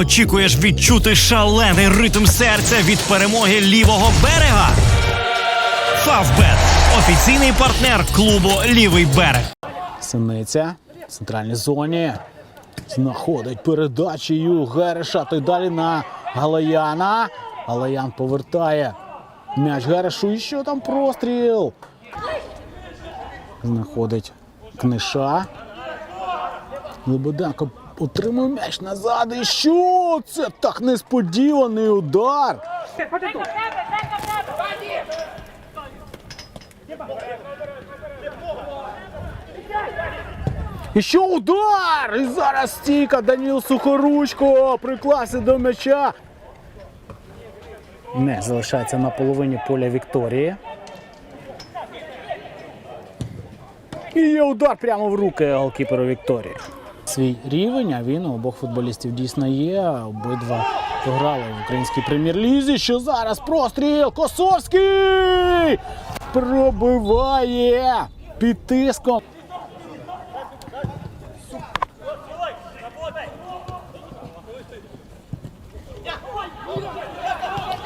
Очікуєш відчути шалений ритм серця від перемоги лівого берега? Фавбет офіційний партнер клубу Лівий берег. Синиця в центральній зоні. Знаходить передачею Гереша. Той далі на Галаяна. Галаян повертає м'яч Герешу. І що там простріл? Знаходить книша. Лебеденко отримує м'яч назад. І що? Це так несподіваний удар. І що удар! І зараз стійка Даніл Сухоручко приклався до м'яча. Не залишається на половині поля Вікторії. І є удар прямо в руки голкіперу Вікторії. Свій рівень, а він у обох футболістів дійсно є. Обидва грали в українській прем'єр-лізі. Що зараз простріл Косовський пробиває під тиском.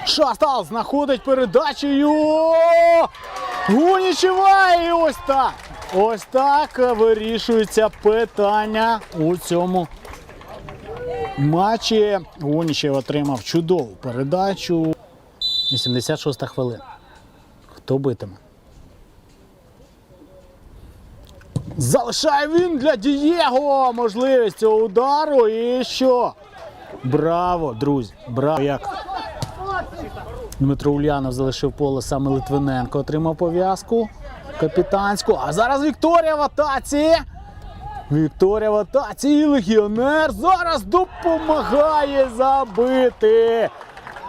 Шастал знаходить передачею. Гунічева і ось так. Ось так вирішується питання у цьому матчі. Гунічев отримав чудову передачу. 86 хвилина. Хто битиме? Залишає він для Дієго можливість цього удару. І що? Браво, друзі! Браво! Як Дмитро Ульянов залишив поле саме Литвиненко. Отримав пов'язку капітанську. А зараз Вікторія в атаці. Вікторія в атаці. І легіонер зараз допомагає забити.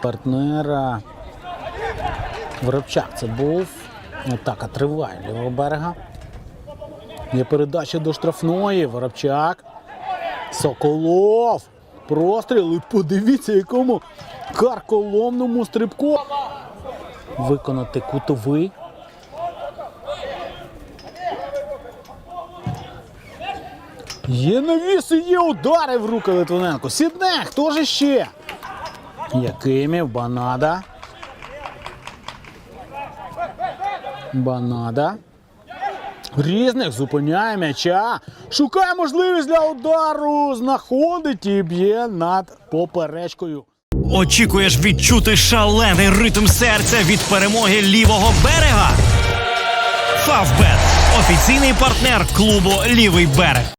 Партнера Воробчак це був. Атака триває лівого берега. Є передача до штрафної. Воробчак. Соколов. Простріл. І подивіться, якому карколомному стрибку. Виконати кутовий. Є навіси, є удари в руки Литвиненко. Сідне, хто ж ще? Якимів, Банада. Банада. Різних зупиняє м'яча. Шукає можливість для удару. Знаходить і б'є над поперечкою. Очікуєш відчути шалений ритм серця від перемоги лівого берега? Фавбет офіційний партнер клубу Лівий берег.